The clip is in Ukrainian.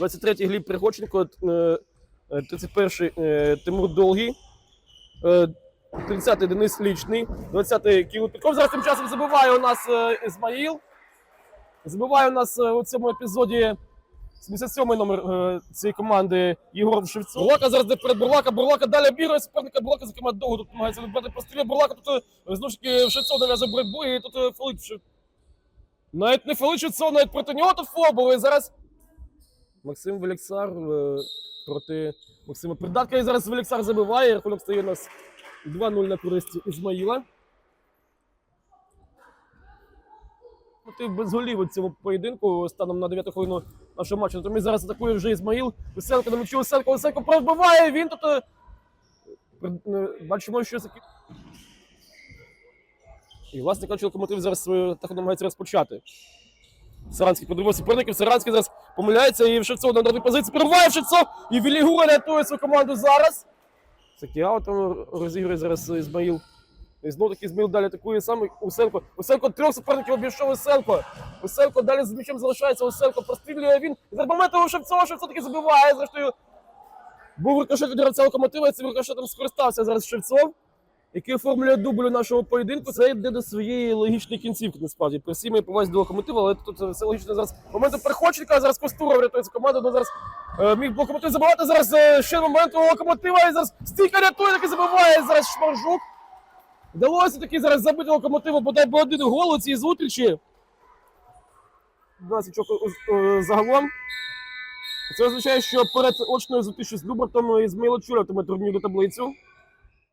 23-й Гліб Приходченко, е, е, 31-й е, Тимур Долгий, е, 30-й Денис Лічний, 20-й Кирил Петров. Зараз тим часом забиває у нас е, Ізмаїл. Забиває у нас е, у цьому епізоді 77-й номер е, цієї команди Єгор Шевцов. Бурлака зараз де перед Бурлака. Бурлака далі бігає суперника Бурлака, з яким довго тут намагається вибрати простріли. Бурлака тут е, знову ж таки Шевцов нав'язує боротьбу і тут е, Фелик навіть не Фелик Шевцов, навіть проти нього тут фол І зараз Максим Веліксар е, проти Максима Придатка. І зараз Веліксар забиває. Рахунок стає у нас 2-0 на користь Ізмаїла. Ти без голів у цьому поєдинку станом на 9 хвилину нашого матчу. Тому зараз атакує вже Ізмаїл. Лисенко на м'ячі Лисенко. Лисенко пробиває. Він тут. е, е, Бачимо, що таки. І, власне кажучи, локомотив зараз свою атаку намагається розпочати. Саранський подивився суперників. Саранський зараз помиляється і Шевцов на другій позиції. Перебуває Шевцов і Вілігура рятує свою команду зараз. Сакіаутом розігрує зараз Ізмаїл. І знову таки Ізмаїл далі атакує саме Усенко. Усенко трьох суперників обійшов Усенко. Усенко далі з м'ячем залишається. Усенко прострілює він. І у Шевцова, Шевцов таки забиває. Зрештою, був рикошет від гравця локомотива, і цим рикошетом скористався зараз Шевцов, який оформлює дубль у нашого поєдинку. Це йде до своєї логічної кінцівки, насправді. При всій моїй повазі до локомотива, але тут все логічно зараз. Момент перехоченка, зараз Костура врятує цю команду, але зараз е, міг локомотив забивати. Зараз е, ще момент у локомотива, і зараз стійка рятує, таки забиває зараз Шмаржук. Вдалося таки зараз забити локомотиву, бодай би один гол у цій зустрічі. 12 очок е, загалом. Це означає, що перед очною зустрічю з Любертом Ізмаїл очолюватиме турнірну таблицю.